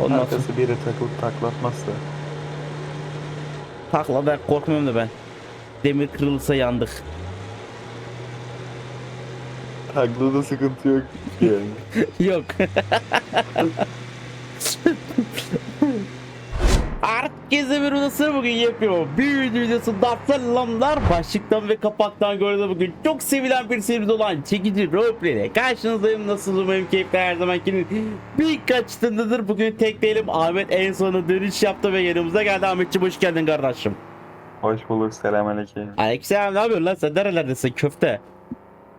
Ondan sonra Arkası biri takılıp taklatmazsa. takla ben korkmuyorum da ben. Demir kırılırsa yandık. Taklada sıkıntı yok yani. Yok. Herkese bir odası bugün yapıyor. Bir video videosunda selamlar. Başlıktan ve kapaktan gördüğünüz bugün çok sevilen bir serimiz olan çekici roleplay ile karşınızdayım. Nasılım benim keyifler her zamanki birkaç tındıdır. Bugün tek değilim. Ahmet en sonu dönüş yaptı ve yanımıza geldi. Ahmetciğim hoş geldin kardeşim. Hoş bulduk selamünaleyküm. Aleykümselam ne yapıyorsun lan sen nerelerdesin köfte?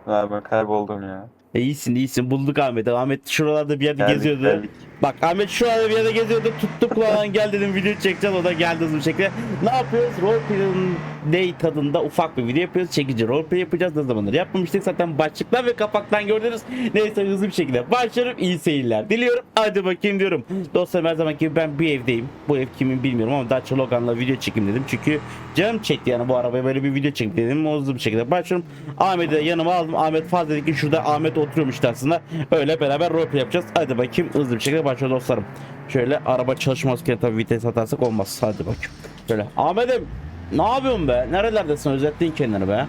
Abi ben kayboldum ya. E, iyisin iyisin bulduk Ahmet'i. Ahmet şuralarda bir yerde Geldik, geziyordu. geldik. Bak Ahmet şu anda bir yerde geziyordu. Tuttuk lan gel dedim video çekeceğiz. O da geldi hızlı bir şekilde. Ne yapıyoruz? Roleplay'in day tadında ufak bir video yapıyoruz. Çekici roleplay yapacağız. Ne zamandır yapmamıştık. Zaten başlıktan ve kapaktan gördünüz. Neyse hızlı bir şekilde başlıyorum. İyi seyirler diliyorum. Hadi bakayım diyorum. Dostlarım her zaman gibi ben bir evdeyim. Bu ev kimin bilmiyorum ama Dacia Logan'la video çekeyim dedim. Çünkü canım çekti yani bu arabaya böyle bir video çekeyim dedim. O hızlı bir şekilde başlıyorum. Ahmet'i de yanıma aldım. Ahmet fazla dedi ki şurada Ahmet oturuyormuş aslında. Öyle beraber roleplay yapacağız. Hadi bakayım hızlı bir şekilde başlıyor dostlarım. Şöyle araba çalışmazken tabii vites atarsak olmaz. Hadi bakayım. Şöyle Ahmet'im ne yapıyorsun be? Nerelerdesin? Özettin kendini be. Ha,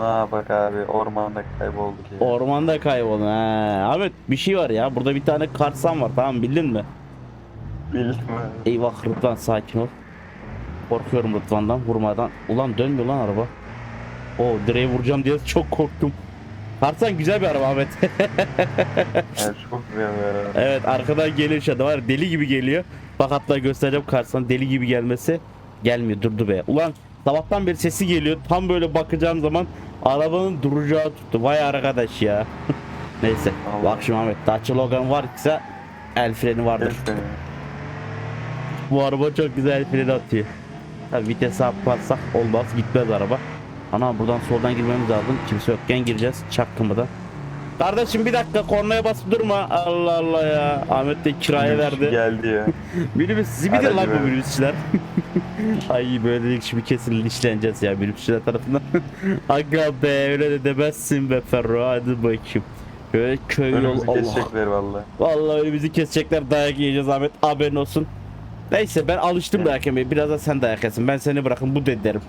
ne yapak abi ormanda kaybolduk ya. Ormanda kayboldun. He. Ahmet bir şey var ya. Burada bir tane karsan var tamam bildin mi? Bildim Eyvah Rıdvan sakin ol. Korkuyorum Rıdvan'dan vurmadan. Ulan dönmüyor lan araba. O direğe vuracağım diye çok korktum. Karsan güzel bir araba Ahmet. Yani çok güzel bir araba. evet arkadan geliyor şu anda var ya, deli gibi geliyor. Bak hatta göstereceğim Karsan deli gibi gelmesi. Gelmiyor durdu be. Ulan sabahtan beri sesi geliyor. Tam böyle bakacağım zaman arabanın duracağı tuttu. Vay arkadaş ya. Neyse. Allah. Bak şimdi Ahmet. Dacia Logan varsa el freni vardır. Bu araba çok güzel freni atıyor. Tabii vites atmazsak olmaz gitmez araba. Ana buradan soldan girmemiz lazım. Kimse yokken gireceğiz çaktırmadan. Kardeşim bir dakika kornaya basıp durma. Allah Allah ya. Ahmet de kiraya verdi. Geldi ya. Minibüs zibidir lan bu verdi. minibüsçüler. Ay böyle dedik şimdi kesin linçleneceğiz ya minibüsçüler tarafından. Aga be öyle de demezsin be Ferro hadi bakayım. Böyle köy yol Allah. kesecekler valla. Vallahi önümüzü kesecekler dayak yiyeceğiz Ahmet haberin olsun. Neyse ben alıştım Evet. dayak yemeye biraz da sen dayak yesin ben seni bırakın bu de derim.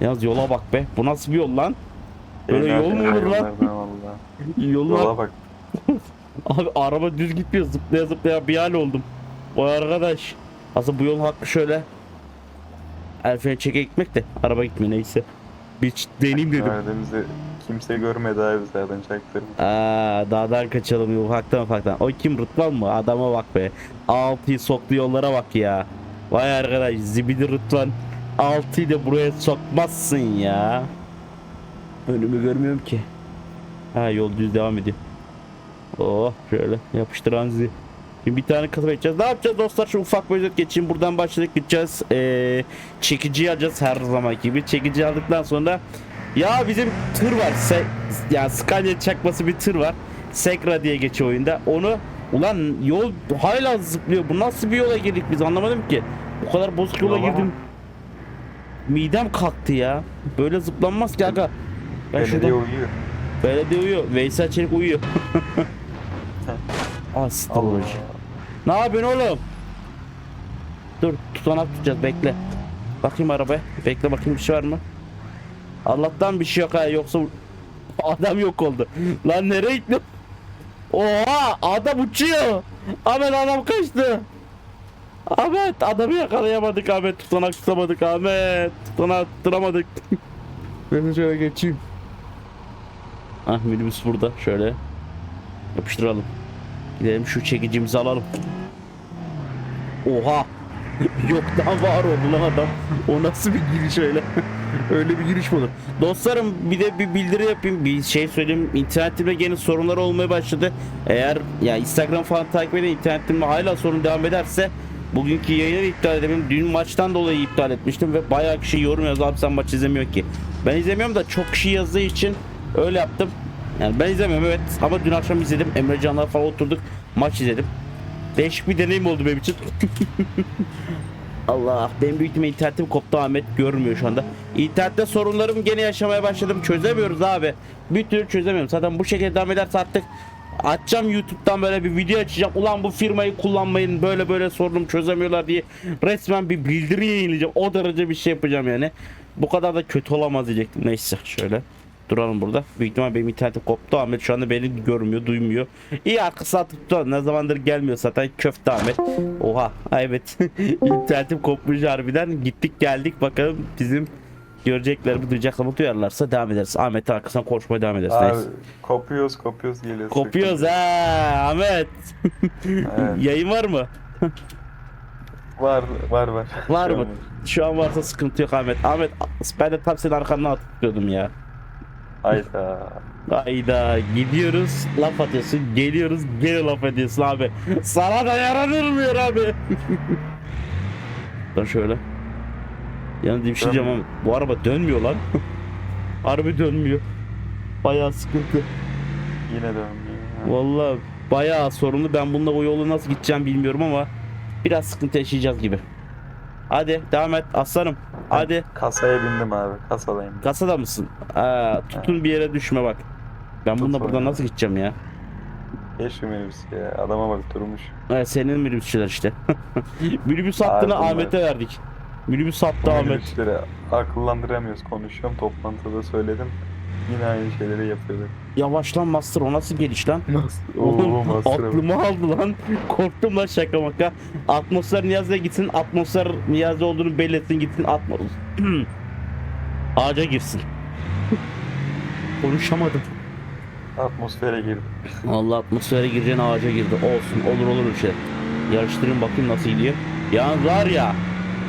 Yalnız yola bak be. Bu nasıl bir yol lan? Böyle yol mu olur lan? Yollar. Yola bak. Abi araba düz gitmiyor. Zıplaya zıplaya bir hal oldum. Vay arkadaş. Aslında bu yol hakkı şöyle. Elfine çeke gitmek de araba gitme neyse. Bir deneyim dedim. Verdiğimizi kimse görmedi abi biz çaktırmış. Aa, dağdan kaçalım ufaktan ufaktan. O kim Rıtvan mı? Adama bak be. Altıyı soktu yollara bak ya. Vay arkadaş zibidi Rıtvan. 6'yı da buraya sokmazsın ya. Önümü görmüyorum ki. Ha yol düz devam ediyor. Oh şöyle yapıştıran zi. Şimdi bir tane kasaba gideceğiz. Ne yapacağız dostlar? Şu ufak bir özet geçeyim. Buradan başladık gideceğiz. Ee, çekici alacağız her zaman gibi. Çekici aldıktan sonra ya bizim tır var. Se yani Scania çakması bir tır var. Sekra diye geçiyor oyunda. Onu ulan yol hala zıplıyor. Bu nasıl bir yola girdik biz anlamadım ki. Bu kadar bozuk yola girdim. Midem kalktı ya. Böyle zıplanmaz ki aga. Ben Belediye şuradan uyuyor. Belediye uyuyor. Veysel Çelik uyuyor. Astroloji. Ne yapıyorsun oğlum? Dur tutanak tutacağız bekle. Bakayım arabaya. Bekle bakayım bir şey var mı? Allah'tan bir şey yok ha yoksa adam yok oldu. Lan nereye gitti? Oha adam uçuyor. Ahmet adam kaçtı. Ahmet adamı yakalayamadık Ahmet tutanak tutamadık Ahmet tutanak tutamadık. ben şöyle geçeyim. Ah minibüs burada şöyle yapıştıralım. Gidelim şu çekicimizi alalım. Oha. Yoktan var oldu lan adam. O nasıl bir giriş öyle? öyle bir giriş mi olur? Dostlarım bir de bir bildiri yapayım. Bir şey söyleyeyim. İnternetimde yeni sorunlar olmaya başladı. Eğer ya Instagram falan takip edin internetimde hala sorun devam ederse bugünkü yayını iptal edebilirim. Dün maçtan dolayı iptal etmiştim ve bayağı kişi yorum yazdı. Abi sen maç izlemiyor ki. Ben izlemiyorum da çok kişi yazdığı için öyle yaptım. Yani ben izlemiyorum evet ama dün akşam izledim. Emre Can'la falan oturduk. Maç izledim. Değişik bir deneyim oldu benim için. Allah benim büyük ihtimalle internetim koptu Ahmet görmüyor şu anda. İnternette sorunlarım gene yaşamaya başladım. Çözemiyoruz abi. Bir türlü çözemiyorum. Zaten bu şekilde devam ederse artık Açacağım YouTube'dan böyle bir video açacağım. Ulan bu firmayı kullanmayın böyle böyle sorunum çözemiyorlar diye resmen bir bildiri yayınlayacağım. O derece bir şey yapacağım yani. Bu kadar da kötü olamaz diyecektim. Neyse şöyle. Duralım burada. Büyük ihtimal benim internetim koptu. Ahmet şu anda beni görmüyor, duymuyor. İyi arkası da ne zamandır gelmiyor zaten köfte Ahmet. Oha ha, evet. internetim kopmuş harbiden. Gittik geldik bakalım bizim göreceklerimi duyacaklarımı duyarlarsa devam ederiz. Ahmet'in arkasından konuşmaya devam ederiz. Abi Neyse. kopuyoruz kopuyoruz geliyoruz. Kopuyoruz ha Ahmet. Evet. Yayın var mı? Var var var. Var mı? Şu an varsa sıkıntı yok Ahmet. Ahmet ben de tam senin arkandan atıyordum ya. Hayda. Hayda gidiyoruz laf atıyorsun geliyoruz gene laf ediyorsun abi. Sana da yaranılmıyor abi. Dur şöyle. Bir şey diyeceğim ama bu araba dönmüyor lan. Harbi dönmüyor. Bayağı sıkıntı. Yine dönmüyor. Vallahi bayağı sorunlu. Ben bununla o yolu nasıl gideceğim bilmiyorum ama biraz sıkıntı yaşayacağız gibi. Hadi devam et aslanım. Hadi. Kasaya bindim abi. Kasadayım. Kasada mısın? Aa, tutun bir yere düşme bak. Ben bununla Tut buradan onu. nasıl gideceğim ya? Şu minibüs ya. Adama bak durmuş. Evet, senin minibüsçüler işte. Minibüs hattını Ahmet'e verdik. Minibüs hattı Bu Ahmet. minibüsleri akıllandıramıyoruz. Konuşuyorum. Toplantıda söyledim. Yine aynı şeyleri yapıyorlar. Yavaş lan Master o nasıl geliş lan? Oğlum Oo master. aklımı aldı lan. Korktum lan şaka maka. Atmosfer Niyazi'ye gitsin. Atmosfer Niyazi olduğunu belli etsin gitsin. Atmos. Ağaca girsin. Konuşamadım. Atmosfere girdi. Allah atmosfere gireceğin ağaca girdi. Olsun olur olur bir şey. Yarıştırayım bakayım nasıl gidiyor. Yalnız var ya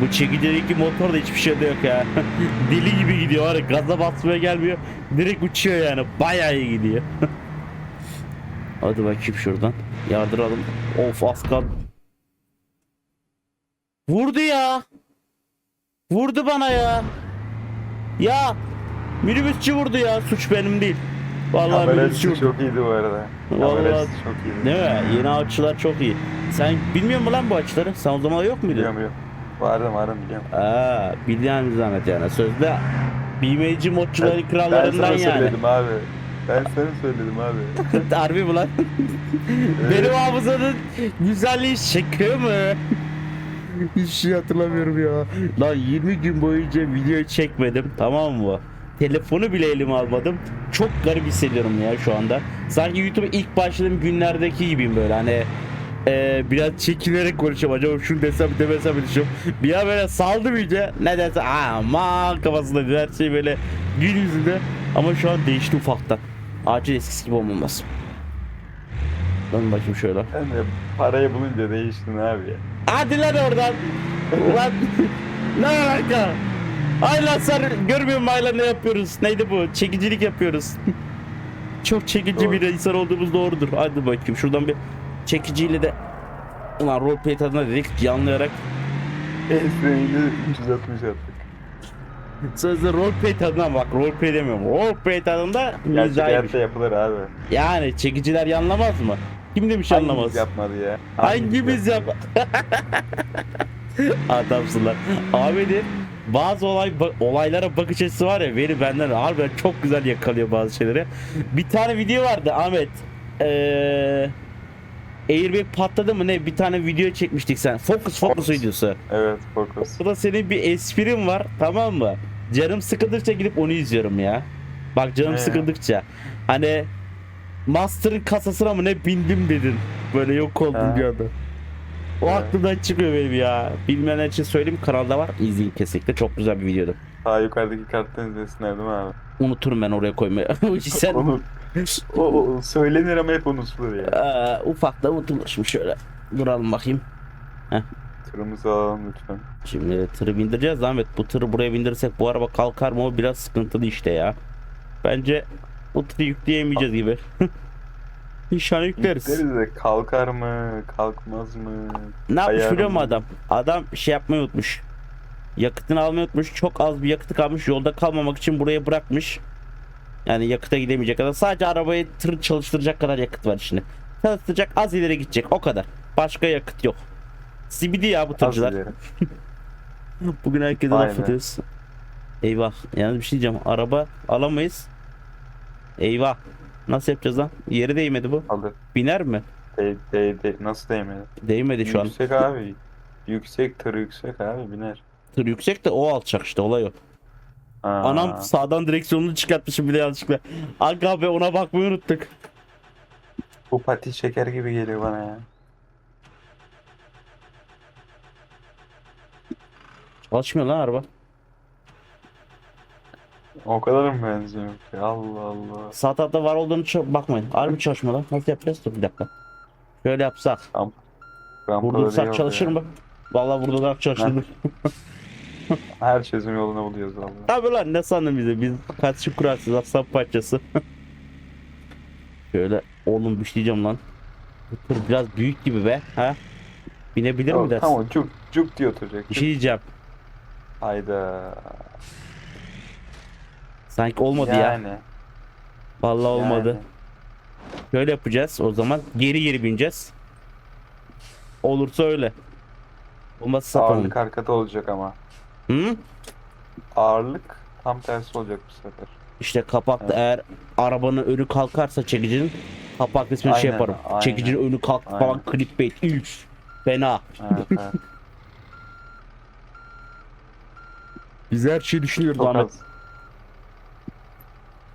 bu çekicedeki motor da hiçbir şey de yok ya. Deli gibi gidiyor var ya gaza basmaya gelmiyor. Direkt uçuyor yani. Bayağı iyi gidiyor. Hadi bakayım şuradan. Yardıralım. Of kal. Vurdu ya. Vurdu bana ya. Ya. Minibüsçü vurdu ya. Suç benim değil. Vallahi minibüsçü vurdu. çok iyiydi bu arada. Vallahi- Kamerası çok iyiydi. Değil mi? Yeni açılar çok iyi. Sen bilmiyor musun lan bu açıları? Sen o zaman yok muydun? Biliyorum biliyorum. Vardım vardım biliyorum. Aa, bildiğin zahmet yani. Sözde BMC modçuların ben krallarından sana yani. söyledim abi. Ben sana söyledim abi. Harbi mi lan? Benim hafızanın güzelliği şaka mı? Hiç şey hatırlamıyorum ya. Lan 20 gün boyunca video çekmedim tamam mı? Telefonu bile elime almadım. Çok garip hissediyorum ya şu anda. Sanki YouTube'a ilk başladığım günlerdeki gibiyim böyle hani e, biraz çekinerek konuşuyorum. Acaba şunu desem demesem mi düşünüyorum. Bir an böyle saldım iyice. Ne desem aman kafasında her şey böyle gün yüzünde. Ama şu an değişti ufaktan. Acil eskisi gibi olmamız. Dön bakayım şöyle. Sen de parayı bulunca değiştin abi. Hadi lan oradan. Ulan ne alaka? Ay lan sen görmüyor musun Ayla ne yapıyoruz? Neydi bu? Çekicilik yapıyoruz. Çok çekici Doğru. bir insan olduğumuz doğrudur. Hadi bakayım şuradan bir çekiciyle de Ulan roleplay tadına dedik yanlayarak Esra'yı 360 attık. Sözde roleplay tadına bak roleplay demiyorum. Roleplay tadında Gerçek güzelmiş. hayatta yapılır abi. Yani çekiciler yanlamaz mı? Kim demiş Hangimiz yanlamaz? yapmadı ya? Hangimiz yap? Adamsın lan. Ahmet'in bazı olay ba- olaylara bakış açısı var ya beni benden harbiden çok güzel yakalıyor bazı şeyleri. Bir tane video vardı Ahmet. Ee, Airbag patladı mı ne? Bir tane video çekmiştik sen. Focus Focus Focus. videosu. Evet fokus. Burada senin bir esprin var tamam mı? Canım sıkıldıkça gidip onu izliyorum ya. Bak canım ya? sıkıldıkça. Hani Master'ın kasasına mı ne bindim dedin. Böyle yok oldun Ha. bir anda. O Evet. aklımdan çıkıyor benim ya. Bilmeyenler için söyleyeyim kanalda var. İzleyin kesinlikle. Çok güzel bir videodu. Sağ yukarıdaki karttan izlesinler değil mi abi? Unuturum ben oraya koymayı. Sen Onu o, o söylenir ama hep unutulur ya. Aa, ufak da unutulur. Şimdi şöyle duralım bakayım. Turumuzu alalım lütfen. Şimdi tırı bindireceğiz Ahmet. Bu tırı buraya bindirirsek bu araba kalkar mı o biraz sıkıntılı işte ya. Bence bu tırı yükleyemeyeceğiz gibi. İnşallah yükleriz. Yükleriz de kalkar mı, kalkmaz mı? Ne yapmış biliyor musun adam? Adam şey yapmayı unutmuş. Yakıtını almayı unutmuş. Çok az bir yakıtı kalmış. Yolda kalmamak için buraya bırakmış. Yani yakıta gidemeyecek kadar. Sadece arabayı tır çalıştıracak kadar yakıt var içinde. Çalıştıracak az ileri gidecek. O kadar. Başka yakıt yok. CBD ya bu tırcılar. Bugün herkese laf ediyoruz. Eyvah. Yalnız bir şey diyeceğim. Araba alamayız. Eyvah. Nasıl yapacağız lan? Yeri değmedi bu. Alır. Biner mi? De, de, de, nasıl değmedi? Değmedi şu an. Yüksek abi. Yüksek tır yüksek abi biner. Tır yüksek de o alçak işte olay o. Ha. Anam sağdan direksiyonunu çıkartmışım bir de yanlışlıkla. Aga be ona bakmayı unuttuk. Bu pati şeker gibi geliyor bana ya. Çalışmıyor lan araba. O kadar mı benziyor ki? Allah Allah. Sağ tarafta var olduğunu çok bakmayın. Harbi çalışmıyor lan. Nasıl yapacağız? Dur bir dakika. Şöyle yapsak. Rampada Vurdursak çalışır ya. mı? Vallahi vurdursak çalıştırdık. Her çözüm yolunu buluyoruz valla. Tabii lan ne sandın bize? Biz kaçışık kurarsız aslan parçası. Şöyle oğlum düşleyeceğim lan. Bu tır biraz büyük gibi be. Ha? Binebilir mi dersin? tamam cuk cuk diye oturacak. Bir şey diyeceğim. Hayda. Sanki olmadı ya. yani. Vallahi olmadı. yani. Şöyle yapacağız o zaman. Geri geri bineceğiz. Olursa öyle. Olmazsa satalım. Ağırlık arkada olacak ama. Hı? Ağırlık tam tersi olacak bu sefer. İşte kapakta Evet. eğer arabanın önü kalkarsa çekicinin kapak kısmını şey Aynen, yaparım. aynen. Çekicinin önü kalktı falan Aynen. clickbait. Üf. Fena. Evet, evet. Biz her şeyi düşünüyoruz Ahmet.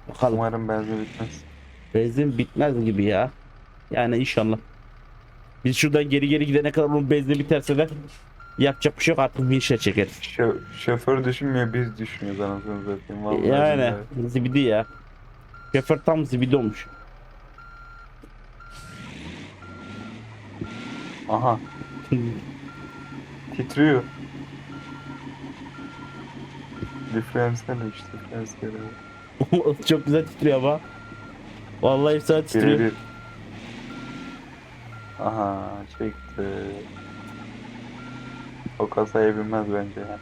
Bakalım. Umarım benzin bitmez. Benzin bitmez gibi ya. Yani inşallah. Biz şuradan geri geri gidene kadar onun benzin biterse de yapacak bir şey yok artık vinçle çekeriz. Şö şoför düşünmüyor biz düşünüyoruz anasını satayım. Vallahi Yani billahi. zibidi ya. Şoför tam zibidi olmuş. Aha titriyor. Diferansiyel işte diferansiyel. Çok güzel titriyor ama. Vallahi efsane Biri titriyor. bir. Aha çekti. O kasaya binmez bence ya.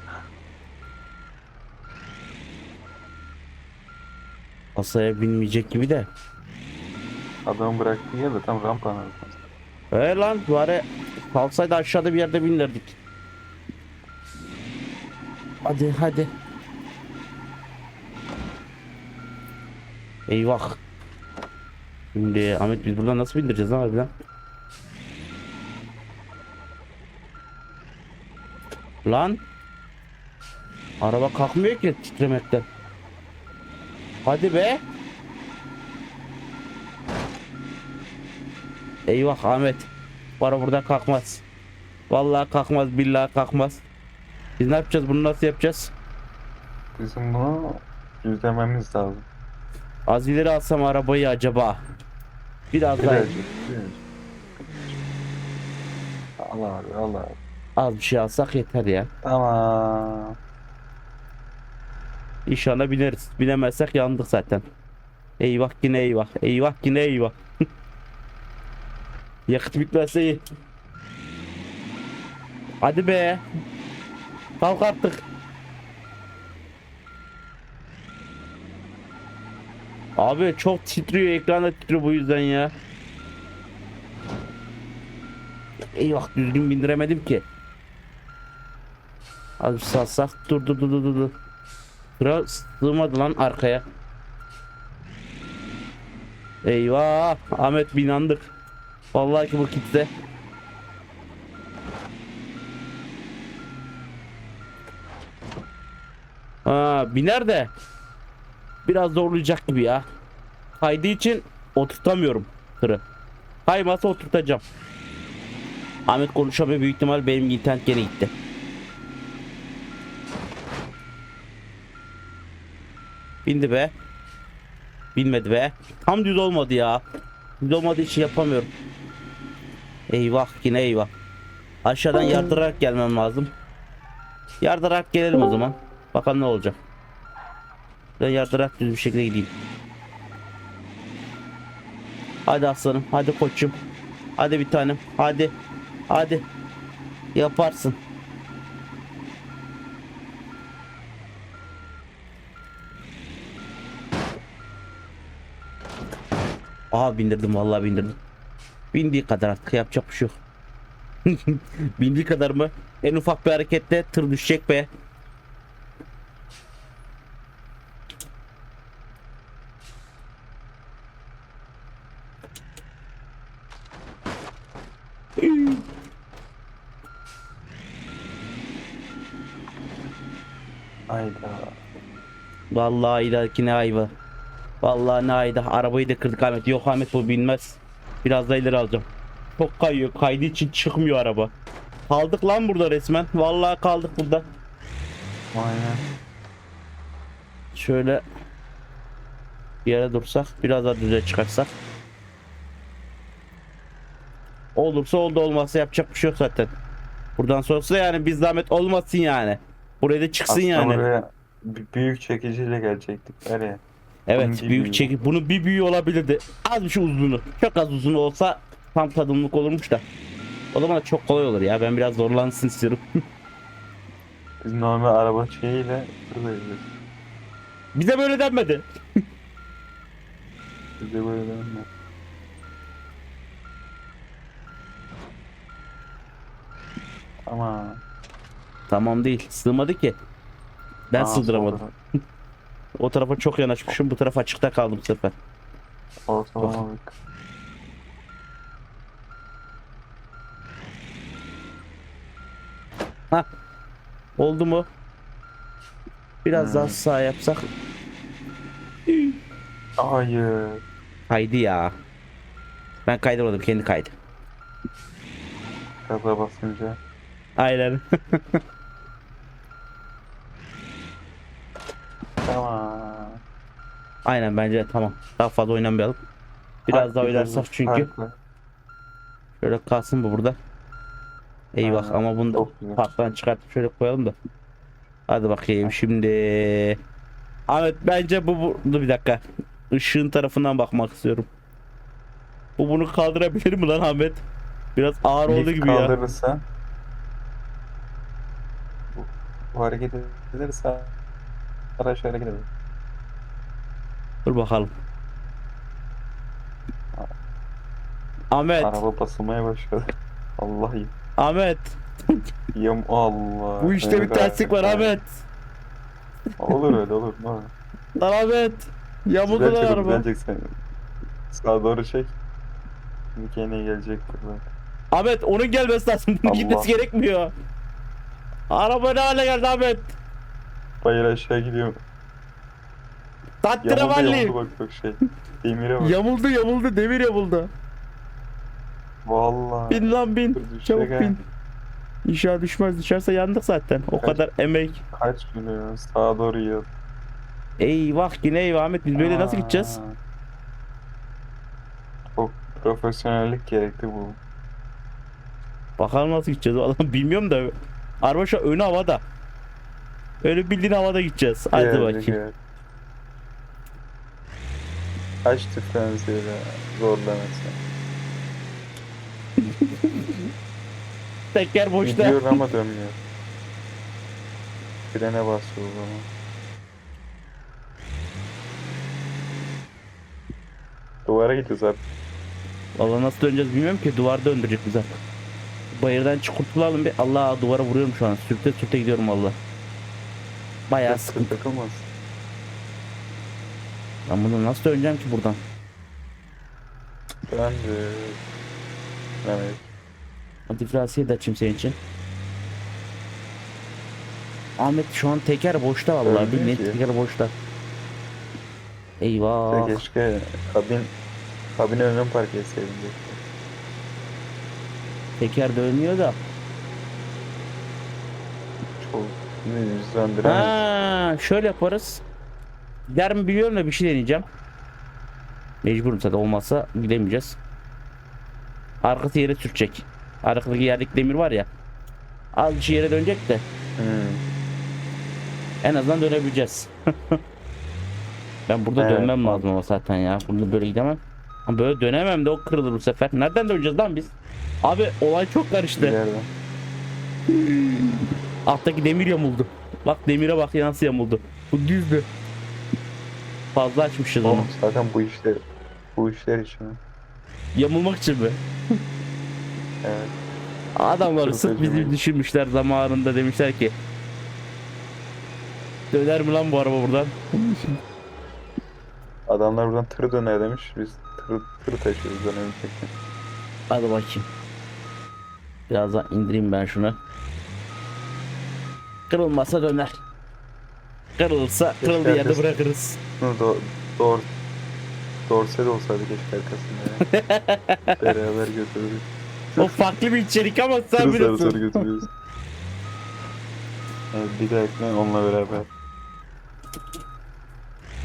Kasaya binmeyecek gibi de. Adamı bıraktığı yer de tam rampa arasında. He lan bari kalsaydı aşağıda bir yerde binlerdik. Hadi hadi. Eyvah. Şimdi Ahmet biz buradan nasıl bindireceğiz lan harbiden? Lan. Araba kalkmıyor ki titremekten. Hadi be. Eyvah Ahmet. Bu araba buradan kalkmaz. Vallahi kalkmaz billahi kalkmaz. Biz ne yapacağız bunu nasıl yapacağız? Bizim bunu yüzlememiz lazım. Az ileri alsam arabayı acaba. Biraz daha. Allah abi Allah abi. Az bir şey alsak yeter ya. Tamam. İnşallah bineriz. Binemezsek yandık zaten. Eyvah yine eyvah. Eyvah yine eyvah. Yakıt bitmezse iyi. Hadi be. Kalk artık. Abi çok titriyor ekranda titriyor bu yüzden ya. Eyvah düzgün bindiremedim ki. Az bir salsak dur dur dur dur dur. Sıra sığmadı lan arkaya. Eyvah Ahmet binandık. Vallahi ki bu kitle. Ha biner de biraz zorlayacak gibi ya. Kaydığı için oturtamıyorum tırı. Kaymasa oturtacağım. Ahmet konuşamıyor büyük ihtimal benim internet gene gitti. Bindi be. Binmedi be. Tam düz olmadı ya. Düz olmadığı için yapamıyorum. Eyvah yine eyvah. Aşağıdan yardırarak gelmem lazım. Yardırarak gelelim o zaman. Bakalım ne olacak. Ben yardırarak düz bir şekilde gideyim. Hadi aslanım. Hadi koçum. Hadi bir tanem. Hadi. Hadi. Yaparsın. Aha bindirdim vallahi bindirdim. Bindiği kadar artık yapacak bir şey yok. Bindiği kadar mı? En ufak bir harekette tır düşecek be. Hayda. Vallahi ilerikine ayva. Vallahi ne ayda. Arabayı da kırdık Ahmet. Yok Ahmet bu binmez. Biraz da ileri alacağım. Çok kayıyor. Kaydığı için çıkmıyor araba. Kaldık lan burada resmen. Vallahi kaldık burada. Aynen. Şöyle bir yere dursak. Biraz daha düze çıkarsak. Olursa oldu olmazsa yapacak bir şey yok zaten. Buradan sonrası yani biz zahmet olmasın yani. Buraya da çıksın Aslında yani. buraya büyük çekiciyle gelecektik. Nereye? Evet Bunun büyük çekip bunu bir büyüğü olabilirdi. Az bir şey uzunu. Çok az uzun olsa tam tadımlık olurmuş da. O zaman da çok kolay olur ya. Ben biraz zorlansın istiyorum. Biz normal araba şeyiyle buradayız. Bize böyle denmedi. Bize böyle denme. Ama Tamam değil. Sığmadı ki. Ben Aa, sığdıramadım. O tarafa çok yanaşmışım. Bu tarafa açıkta kaldım bu sefer. Bak. Oldu mu? Biraz Hmm. daha sağ yapsak. Hayır. Kaydı ya. Ben kaydırmadım. Kendi kaydı. Gaza basınca. Aynen. Aynen bence tamam. Daha fazla oynamayalım. Biraz daha oynarsak çünkü. Farklı. Şöyle kalsın bu burada. Eyvah Ha, ama bunu da parktan çıkartıp şöyle koyalım da. Hadi bakayım şimdi. Ahmet bence bu, bu dur bir dakika. Işığın tarafından bakmak istiyorum. Bu bunu kaldırabilir mi lan Ahmet? Biraz ağır oldu Lift gibi ya. kaldırırsa bu, hareket edilirse araç hareket eder. Dur bakalım. Ahmet, Araba basılmaya başladı. Vallahi. Ahmet. Yam Allah. Bu işte bir terslik var. Ahmet. Olur öyle olur. Lan Ahmet. Yamuldu Güzel lan çabuk araba. gelecek sen. Sağa doğru çek. Kendine gelecek burada. Ahmet onun gelmesi lazım. Bunun Allah. gitmesi gerekmiyor. Araba ne hale geldi Ahmet? Bayır aşağı gidiyor. Yamuldu Tattiravalli. yamuldu bak bak şey. Demire bak. Yamuldu yamuldu demir yamuldu. Vallahi. Bin lan bin. Dur, düşecek Çabuk ha. bin. İnşallah düşmez düşerse yandık zaten. O Kaç- kadar emek. Kaç milyon sağa doğru yiyor. Eyvah yine eyvah Ahmet biz böyle nasıl gideceğiz? Çok profesyonellik gerekti bu. Bakalım nasıl gideceğiz. Vallahi bilmiyorum da. Araba şu an önü havada. Öyle bildiğin havada gideceğiz. Hadi Geldi, bakayım. geldi. Kaç diferansiyeli zorlaması. Teker boşta. Gidiyor ama dönmüyor. Frene basıyor o zaman. Duvara gidiyoruz abi. Valla nasıl döneceğiz bilmiyorum ki. Duvar döndürecek bize. Bayırdan çıkurtulalım bir. Allah duvara vuruyorum şu an. Sürte sürte gidiyorum valla. Bayağı sıkıntı. takılmaz. Ben bunu nasıl döneceğim ki buradan? Ben de... Evet. Diferansiye de açayım senin için. Ahmet şu an teker boşta vallahi ki. teker boşta. Eyvah. De keşke kabin kabin önüne park etseydim. Teker dönüyor da. Çok yüzlendiren. Ha, şöyle yaparız. Gider mi biliyorum da bir şey deneyeceğim. Mecburum zaten olmazsa gidemeyeceğiz. Arkası yere sürtecek. Arkadaki yerdeki demir var ya. Az bir şey yere dönecek de Hmm. en azından dönebileceğiz. ben burada Evet, dönmem lazım ama zaten ya. Burada böyle gidemem. Ama böyle dönemem de o kırılır bu sefer. Nereden döneceğiz lan biz? Abi olay çok karıştı. Alttaki demir yamuldu. Bak demire bak ya nasıl yamuldu. Bu düzdü. Fazla açmışız onu. Oğlum zaten bu işler bu işler için. Yamulmak için mi? Evet. Adamları Çok sırf bizi düşünmüşler zamanında demişler ki Döner mi lan bu araba buradan? Adamlar buradan tır döner demiş. Biz tır, tır taşıyoruz dönemeyecekten. Hadi bakayım. Biraz daha indireyim ben şunu. Kırılmasa döner. Kırılırsa kırıldığı yerde herkes- bırakırız. Do doğru. Dorse de olsaydı keşke arkasında ya. Beraber götürürüz. O farklı bir içerik ama sen Sarı sarı sarı götürüyoruz. Evet, bir dahakine onunla beraber.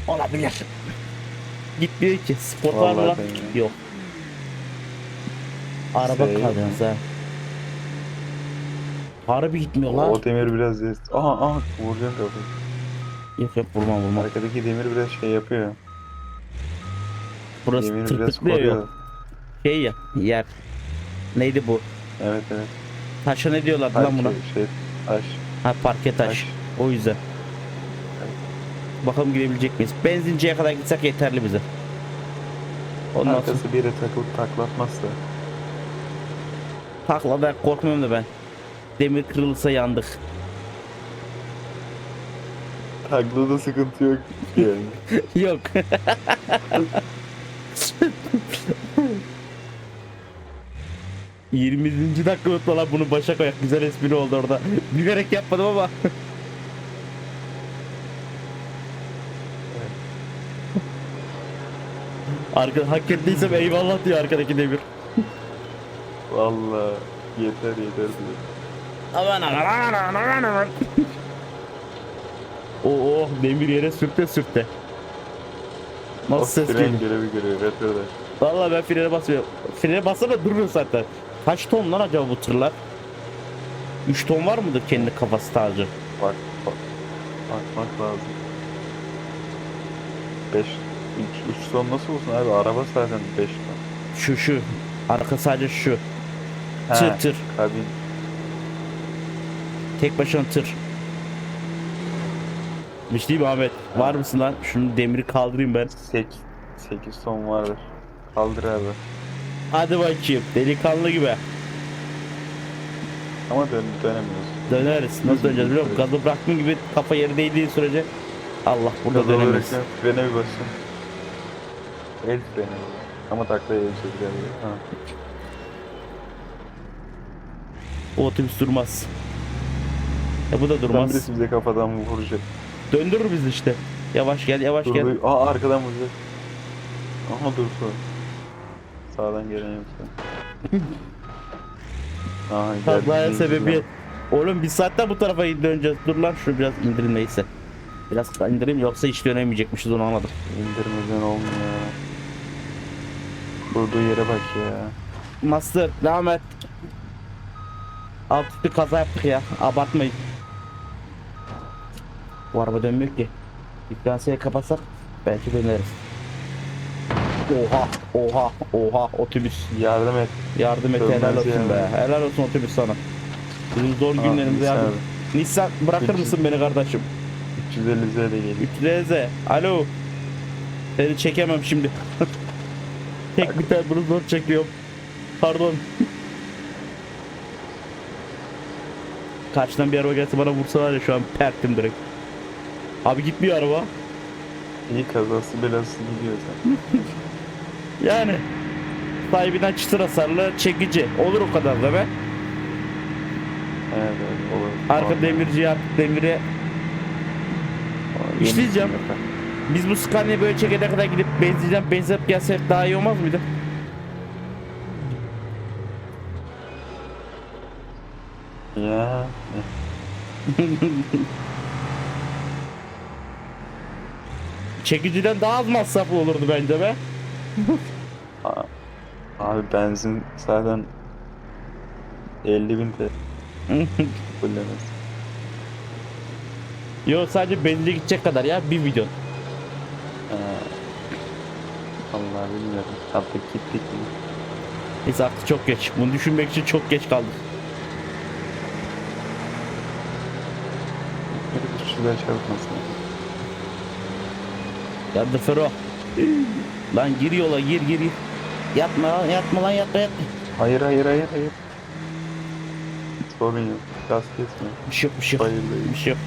Olabilir. Gitmiyor ki. Spor var mı lan? Yok. Araba Şey- kalıyorsunuz ha. Harbi gitmiyor lan. O demir biraz des... Aha aha vuracağım kafayı. Yok yok vurmam vurmam. Arkadaki demir biraz şey yapıyor. Burası Demir biraz tırtıklıyor koruyor. yok. Şey ya yer. Neydi bu? Evet evet. Taşa ne diyorlar lan buna? Şey, taş. Ha parke taş. Taş. O yüzden. Bakalım gidebilecek miyiz? Benzinciye kadar gitsek yeterli bize. Ondan sonra Arkası bir yere takılıp taklatmazsa. takladan korkmuyorum da ben. Demir kırılırsa yandık. Taklada sıkıntı yok yani. Yok. Yirminci dakika unutma lan bunu başa koyak. Güzel espri oldu orada. Bilerek yapmadım ama. Arka, hak ettiysem eyvallah diyor arkadaki demir. Valla yeter yeter diyor. Aman aman aman aman aman. Oo oh, demir yere sürte sürte. Nasıl ses geliyor? görevi görüyor retroda. Vallahi ben frene basmıyorum. Frene bassana da durmuyor zaten. Kaç ton lan acaba bu tırlar? 3 ton var mıdır kendi kafası tacı? Bak bak. Bakmak lazım. 5 3 3 ton nasıl olsun abi? Araba zaten 5 ton. Şu şu. Arka sadece şu. He, Tır tır. Kabin Tek başına tır. Değil mi Ahmet? Var mısın lan? Şunu demiri kaldırayım ben. 8 8 ton vardır. Kaldır abi. Hadi bakayım. Delikanlı gibi. Ama dön dönemiyoruz. Döneriz. Nasıl döneceğiz biliyor musun? Gazı bıraktığın gibi kafa yeri değdiği sürece Allah burada Gaza dönemeyiz. alırken Frene bir basın. El freni. Ama taklaya el çekiyor. Ha. O otobüs durmaz. E bu da durmaz. birisi bize kafadan vuracak. Döndürür bizi işte. Yavaş gel yavaş gel. Durdu. Aa arkadan vuracak. Aha durdu. Sağdan gelen yoksa. Aha geldi. Kazaya sebebiyet. Oğlum bir saatte bu tarafa döneceğiz. Dur lan şunu biraz indirin neyse. Biraz indireyim yoksa hiç dönemeyecekmişiz onu anladım. İndirmeden olmuyor. Durduğu yere bak ya. Master devam et. Alt üstü kaza yaptık ya. Abartmayın. Bu araba dönmüyor ki. Diferansiyeli kapatsak belki döneriz. Oha, oha, oha otobüs. Yardım et. Yardım et Dönmez helal olsun yani. be. Helal olsun otobüs sana. Bizim zor Aa, günlerimizde Nisan yardım. abi. Nissan bırakır Üç- mısın beni kardeşim? 350 Z de geliyor. 3 Alo. Seni çekemem şimdi. Tek bir tane bunu zor çekiyorum. Pardon. Karşıdan bir araba gelse bana vursa var ya şu an pertim direkt. Abi gitmiyor araba. İyi kazası belası gidiyor sen. Yani. Sahibinden çıtır hasarlı çekici. Olur o kadar da be. Evet evet olur. Arka Normal. demirci artık demiri. Yeni işleyeceğim. Biz bu Scania'yı böyle çekene kadar gidip benzinden benzep gelsek daha iyi olmaz mıydı? Ya. Çekiciden daha az masraflı olurdu bence be. Abi benzin zaten 50 bin TL kullanırız. Yo sadece benzine gidecek kadar ya bir video. Ee, Vallahi bilmiyorum. Artık gittik mi? Neyse artık çok geç. Bunu düşünmek için çok geç kaldık. Bir şurada çarpmasın. Yardır Fero. lan gir yola gir gir gir. Yatma lan yatma lan yatma yatma. Hayır hayır hayır hayır. Sorun yok. Gaz kesme. Bir şey yok bir şey yok. Bir şey yok.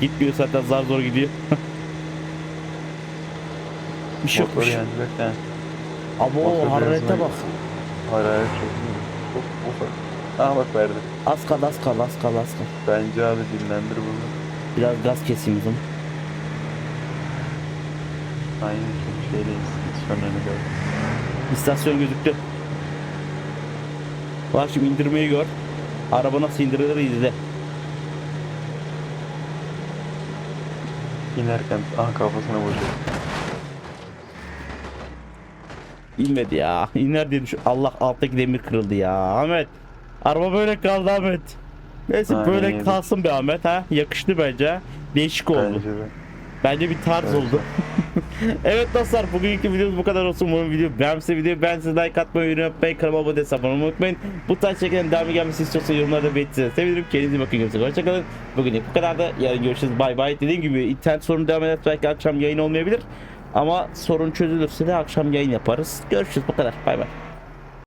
Gitmiyor zaten zar zor gidiyor. bir şey yok bir şey yok. Abo hararete bak. Hararet çok iyi. Çok ufak. Bak verdi. Az kal az kal az kal az kal. Bence abi dinlendir bunu. Biraz gaz keseyim o zaman. Aynen çok şeydeyiz. İstasyonlarını gördüm. İstasyon gözüktü. Bak şimdi indirmeyi gör. Araba nasıl indirilir izle. İnerken aha kafasına vurdu. İnmedi ya. İner diye düşün. Allah alttaki demir kırıldı ya. Ahmet. Araba böyle kaldı Ahmet. Neyse Aynen böyle öyle. kalsın be Ahmet ha. Yakıştı bence. Değişik oldu. Bence de. Bence bir tarz Evet. oldu. evet dostlar bugünkü videomuz bu kadar olsun. Umarım video beğenmişse videoyu beğendiyseniz like atmayı, yorum yapmayı, kanalıma abone değilseniz abone olmayı unutmayın. Bu tarz şekerin devamı gelmesi istiyorsanız yorumlarda belirtirseniz sevinirim. Kendinize bakın. Görüşürüz. Hoşçakalın. Bugünlük bu kadar da. Yarın görüşürüz. Bay bay. Dediğim gibi internet sorunu devam eder. Belki akşam yayın olmayabilir. Ama sorun çözülürse de akşam yayın yaparız. Görüşürüz. Bu kadar. Bay bay.